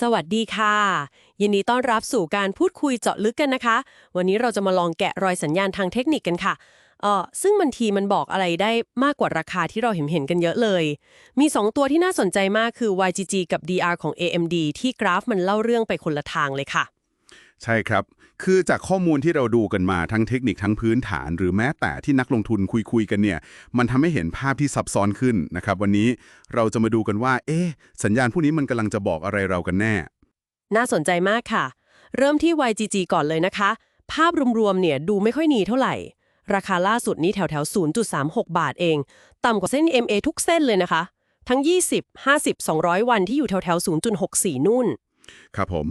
สวัสดีค่ะ ยินดีต้อนรับสู่การพูดคุยเจาะลึกกันนะคะ วันนี้เราจะมาลองแกะรอยสัญญาณทางเทคนิคกันค่ะเออซึ่งบางทีมันบอกอะไรได้มากกว่าราคาที่เราเห็นเห็นกันเยอะเลย มี 2 ตัวที่น่าสนใจมากคือ YGG กับ DR ของ AMD ที่กราฟมันเล่าเรื่องไปคนละทางเลยค่ะ ใช่ครับ คือจากข้อมูลที่เราดูกันมาทั้งเทคนิคทั้งพื้นฐาน หรือแม้แต่ที่นักลงทุนคุยคุยๆกันเนี่ย มันทำให้เห็นภาพที่ซับซ้อนขึ้นนะครับ วันนี้เราจะมาดูกันว่า เอ๊ะ สัญญาณพวกนี้มันกำลังจะบอกอะไรเรากันแน่ น่าสนใจมากค่ะ เริ่มที่ YGG ก่อนเลยนะคะ ภาพรวมๆเนี่ยดูไม่ค่อยหนีเท่าไหร่ ราคาล่าสุดนี้แถวแถวๆ0.36 บาทเอง ต่ำกว่าเส้น MA ทุกเส้นเลยนะคะ ทั้ง 20 50 200 วันที่อยู่แถวแถวๆ0.64 นู่น ครับผม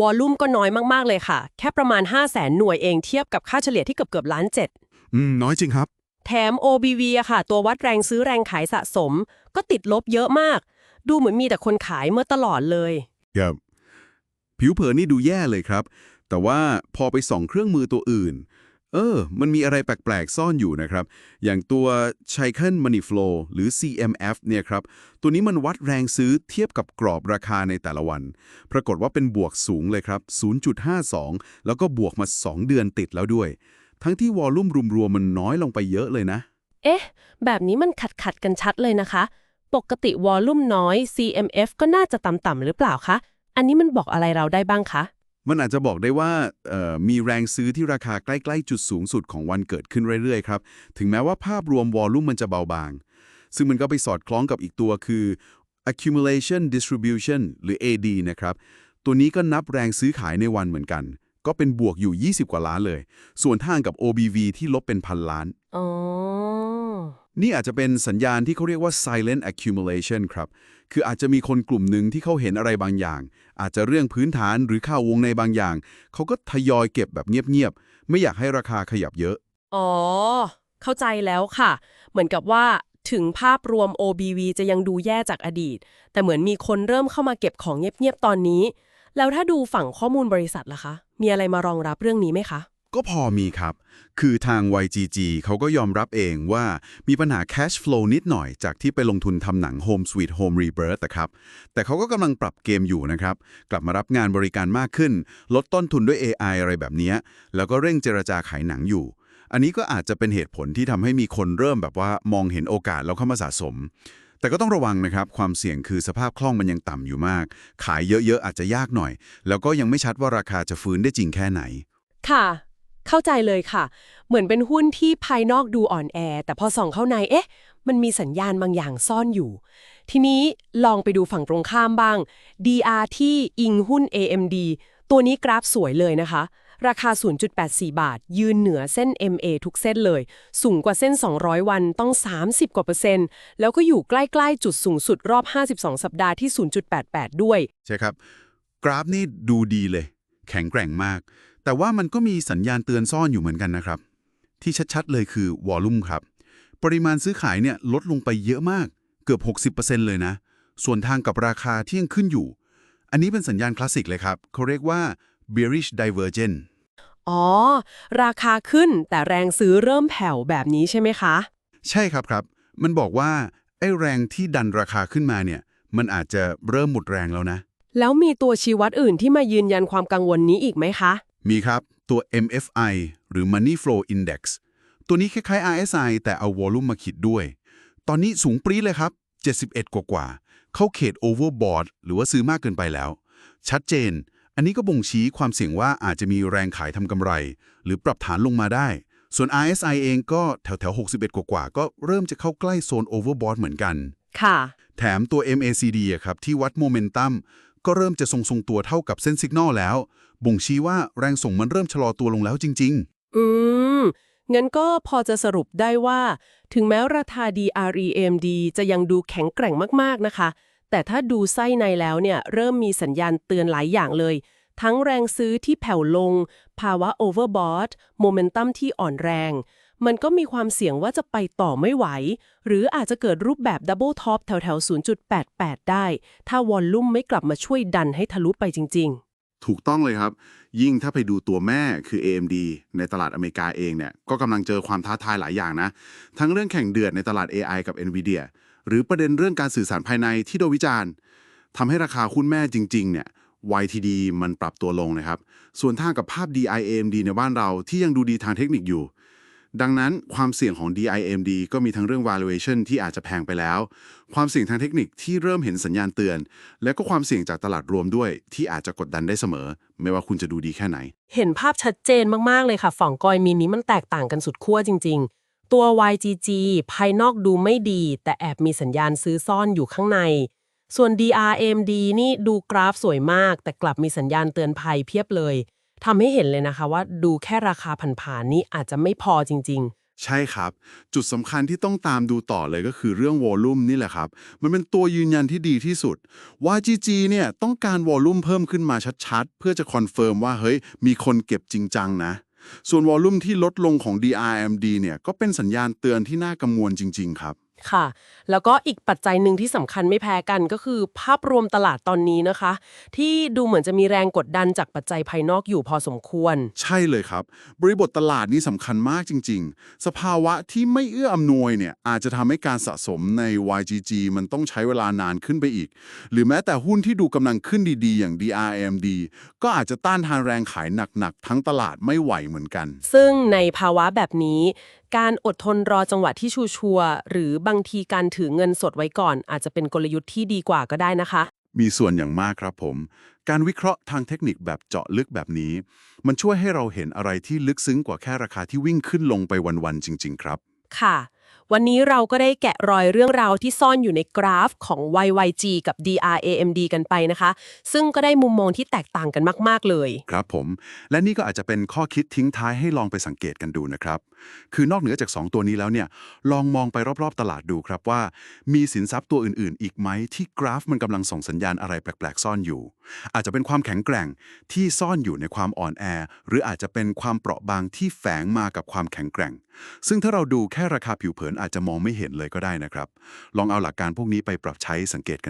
วอลลุ่มก็น้อยมากๆเลยค่ะ แค่ประมาณ 5 0 0แสนหน่วยเองเทียบกับค่าเฉลี่ยที่เกือบเกือบล้านเจ็ดอืม น้อยจริงครับ แถม OBV อะค่ะ ตัววัดแรงซื้อแรงขายสะสม ก็ติดลบเยอะมาก ดูเหมือนมีแต่คนขายเมื่อตลอดเลยครับผิวเผินนี่ดูแย่เลยครับ แต่ว่าพอไปส่องเครื่องมือตัวอื่น เออ มันมีอะไรแปลก ๆ ซ่อนอยู่นะครับ อย่างตัว c h i k e n Money Flow หรือ CMF เนี่ยครับ ตัวนี้มันวัดแรงซื้อเทียบกับกรอบราคาในแต่ละวัน ปรากฏว่าเป็นบวกสูงเลยครับ 0.52 แล้วก็บวกมา 2 เดือนติดแล้วด้วย ทั้งที่วอลลุ่มรวมๆมันน้อยลงไปเยอะเลยนะ เอ๊ะ แบบนี้มันขัดขัดๆกันชัดเลยนะคะ ปกติวอลลุ่มน้อย CMF ก็น่าจะต่ำๆหรือเปล่าคะ อันนี้มันบอกอะไรเราได้บ้างคะ มันอาจจะบอกได้ว่ามีแรงซื้อที่ราคาใกล้ ๆ จุดสูงสุดของวันเกิดขึ้นเรื่อยๆครับ ถึงแม้ว่าภาพรวมวอลลุ่มมันจะเบาบาง ซึ่งมันก็ไปสอดคล้องกับอีกตัวคือ accumulation distribution หรือ AD นะครับ ตัวนี้ก็นับแรงซื้อขายในวันเหมือนกัน ก็เป็นบวกอยู่ 20 กว่าล้านเลย ส่วนทางกับ OBV ที่ลบเป็นพันล้าน อ๋อ นี่อาจจะเป็นสัญญาณที่เขาเรียกว่า silent accumulation ครับ คืออาจจะมีคนกลุ่มหนึ่งที่เขาเห็นอะไรบางอย่าง อาจจะเรื่องพื้นฐานหรือข่าววงในบางอย่าง เขาก็ทยอยเก็บแบบเงียบๆ ไม่อยากให้ราคาขยับเยอะ อ๋อ เข้าใจแล้วค่ะ เหมือนกับว่าถึงภาพรวม OBV จะยังดูแย่จากอดีต แต่เหมือนมีคนเริ่มเข้ามาเก็บของเงียบๆ ตอนนี้ แล้วถ้าดูฝั่งข้อมูลบริษัทล่ะคะ มีอะไรมารองรับเรื่องนี้ไหมคะ ก็พอมีครับ คือทาง YGG เขาก็ยอมรับเองว่ามีปัญหา cash flow นิดหน่อยจากที่ไปลงทุนทำหนัง Home Sweet Home Rebirth นะครับ แต่เขาก็กำลังปรับเกมอยู่นะครับ กลับมารับงานบริการมากขึ้น ลดต้นทุนด้วย AI อะไรแบบนี้ แล้วก็เร่งเจรจาขายหนังอยู่ อันนี้ก็อาจจะเป็นเหตุผลที่ทำให้มีคนเริ่มแบบว่ามองเห็นโอกาสแล้วเข้ามาสะสม แต่ก็ต้องระวังนะครับ ความเสี่ยงคือสภาพคล่องมันยังต่ำอยู่มาก ขายเยอะๆอาจจะยากหน่อย แล้วก็ยังไม่ชัดว่าราคาจะฟื้นได้จริงแค่ไหน ค่ะ เข้าใจเลยค่ะ เหมือนเป็นหุ้นที่ภายนอกดูอ่อนแอ แต่พอส่องเข้าในเอ๊ะ มันมีสัญญาณบางอย่างซ่อนอยู่ ทีนี้ลองไปดูฝั่งตรงข้ามบ้าง DR ที่อิงหุ้น AMD ตัวนี้กราฟสวยเลยนะคะ ราคา 0.84 บาท ยืนเหนือเส้น MA ทุกเส้นเลย สูงกว่าเส้น 200 วันต้อง 30 กว่าเปอร์เซ็นต์ แล้วก็อยู่ใกล้ ๆ จุดสูงสุดรอบ 52 สัปดาห์ที่ 0.88 ด้วย ใช่ครับ กราฟนี่ดูดีเลย แข็งแกร่งมาก แต่ว่ามันก็มีสัญญาณเตือนซ่อนอยู่เหมือนกันนะครับ ที่ชัดๆ เลยคือวอลลุ่มครับ ปริมาณซื้อขายเนี่ยลดลงไปเยอะมากเกือบ 60%เลยนะ ส่วนทางกับราคาที่ยังขึ้นอยู่ อันนี้เป็นสัญญาณคลาสสิกเลยครับเขาเรียกว่า bearish divergence อ๋อ ราคาขึ้นแต่แรงซื้อเริ่มแผ่วแบบนี้ใช่ไหมคะ ใช่ครับครับ มันบอกว่าไอ้แรงที่ดันราคาขึ้นมาเนี่ย มันอาจจะเริ่มหมดแรงแล้วนะ แล้วมีตัวชี้วัดอื่นที่มายืนยันความกังวลนี้อีกไหมคะ มีครับ ตัว MFI หรือ Money Flow Index ตัวนี้คล้ายๆ RSI แต่เอาวอลลุ่มมาคิดด้วย ตอนนี้สูงปรี๊ดเลยครับ 71 กว่ากว่าๆเข้าเขต overbought หรือว่าซื้อมากเกินไปแล้ว ชัดเจน อันนี้ก็บ่งชี้ความเสี่ยงว่าอาจจะมีแรงขายทำกำไร หรือปรับฐานลงมาได้ ส่วน RSI เองก็แถวๆ61 กว่าๆก็เริ่มจะเข้าใกล้โซน overbought เหมือนกัน ค่ะ แถมตัว MACD อะครับที่วัดโมเมนตัม ก็เริ่มจะทรงๆตัวเท่ากับเส้นสัญญาณแล้ว บ่งชี้ว่าแรงส่งมันเริ่มชะลอตัวลงแล้วจริง ๆ อืม งั้นก็พอจะสรุปได้ว่า ถึงแม้ราคา DREMD จะยังดูแข็งแกร่งมากๆนะคะ แต่ถ้าดูไส้ในแล้วเนี่ยเริ่มมีสัญญาณเตือนหลายอย่างเลย ทั้งแรงซื้อที่แผ่วลง ภาวะ overbought โมเมนตัมที่อ่อนแรง มันก็มีความเสี่ยงว่าจะไปต่อไม่ไหว หรืออาจจะเกิดรูปแบบ double top แถวๆ0.88 ได้ ถ้าวอลลุ่มไม่กลับมาช่วยดันให้ทะลุไปจริง ๆถูกต้องเลยครับ ยิ่งถ้าไปดูตัวแม่คือ AMD ในตลาดอเมริกาเองเนี่ยก็กำลังเจอความท้าทายหลายอย่างนะ ทั้งเรื่องแข่งเดือดในตลาด AI กับ NVIDIA หรือประเด็นเรื่องการสื่อสารภายในที่โดนวิจารณ์ทำให้ราคาหุ้นแม่จริง ๆ เนี่ย YTD มันปรับตัวลงนะครับ ส่วนทางกับภาพ DI AMD ในบ้านเราที่ยังดูดีทางเทคนิคอยู่ ดังนั้นความเสี่ยงของ DIMD ก็มีทั้งเรื่อง valuation ที่อาจจะแพงไปแล้ว ความเสี่ยงทางเทคนิคที่เริ่มเห็นสัญญาณเตือน และก็ความเสี่ยงจากตลาดรวมด้วย ที่อาจจะกดดันได้เสมอ ไม่ว่าคุณจะดูดีแค่ไหน เห็นภาพชัดเจนมากๆเลยค่ะฝั่งกอยมีนี้มันแตกต่างกันสุดขั้วจริง ๆ ตัว YGG ภายนอกดูไม่ดี แต่แอบมีสัญญาณซื้อซ่อนอยู่ข้างใน ส่วน DRMD นี่ดูกราฟสวยมาก แต่กลับมีสัญญาณเตือนภัยเพียบเลย ทำให้เห็นเลยนะคะว่าดูแค่ราคาผ่านๆนี่อาจจะไม่พอจริง ๆ ใช่ครับ จุดสำคัญที่ต้องตามดูต่อเลยก็คือเรื่องวอลลุ่มนี่แหละครับ มันเป็นตัวยืนยันที่ดีที่สุด YGG เนี่ยต้องการวอลลุ่มเพิ่มขึ้นมาชัดๆ เพื่อจะคอนเฟิร์มว่าเฮ้ย มีคนเก็บจริงจังนะ ส่วนวอลลุ่มที่ลดลงของ DRMD เนี่ยก็เป็นสัญญาณเตือนที่น่ากังวลจริง ๆ ครับ ค่ะ แล้วก็อีกปัจจัยหนึ่งที่สำคัญไม่แพ้กันก็คือ ภาพรวมตลาดตอนนี้นะคะ ที่ดูเหมือนจะมีแรงกดดันจากปัจจัยภายนอกอยู่พอสมควร ใช่เลยครับ บริบทตลาดนี่สำคัญมากจริง ๆ สภาวะที่ไม่เอื้ออำนวยเนี่ยอาจจะทำให้การสะสมใน YGG มันต้องใช้เวลานานขึ้นไปอีก หรือแม้แต่หุ้นที่ดูกำลังขึ้นดีๆ อย่าง DRMD ก็อาจจะต้านทานแรงขายหนักๆทั้งตลาดไม่ไหวเหมือนกัน ซึ่งในภาวะแบบนี้ การอดทนรอจังหวะที่ชัวร์ๆหรือบางทีการถือเงินสดไว้ก่อน อาจจะเป็นกลยุทธ์ที่ดีกว่าก็ได้นะคะ มีส่วนอย่างมากครับผม การวิเคราะห์ทางเทคนิคแบบเจาะลึกแบบนี้ มันช่วยให้เราเห็นอะไรที่ลึกซึ้งกว่าแค่ราคาที่วิ่งขึ้นลงไปวันๆจริง ๆ ครับ ค่ะ วันนี้เราก็ได้แกะรอยเรื่องราวที่ซ่อนอยู่ในกราฟของ YYG กับ DRAMD กันไปนะคะ ซึ่งก็ได้มุมมองที่แตกต่างกันมาก ๆ เลย ครับผม และนี่ก็อาจจะเป็นข้อคิดทิ้งท้ายให้ลองไปสังเกตกันดูนะครับ คือนอกเหนือจาก 2 ตัวนี้แล้วเนี่ย ลองมองไปรอบๆตลาดดูครับว่า มีสินทรัพย์ตัวอื่น ๆ อีกไหมที่กราฟมันกำลังส่งสัญญาณอะไรแปลก ๆ ซ่อนอยู่ อาจจะเป็นความแข็งแกร่งที่ซ่อนอยู่ในความอ่อนแอ หรืออาจจะเป็นความเปราะบางที่แฝงมากับความแข็งแกร่ง ซึ่งถ้าเราดูแค่ราคาผิวเผินอาจจะมองไม่เห็นเลยก็ได้นะครับ ลองเอาหลักการพวกนี้ไปปรับใช้สังเกตกัน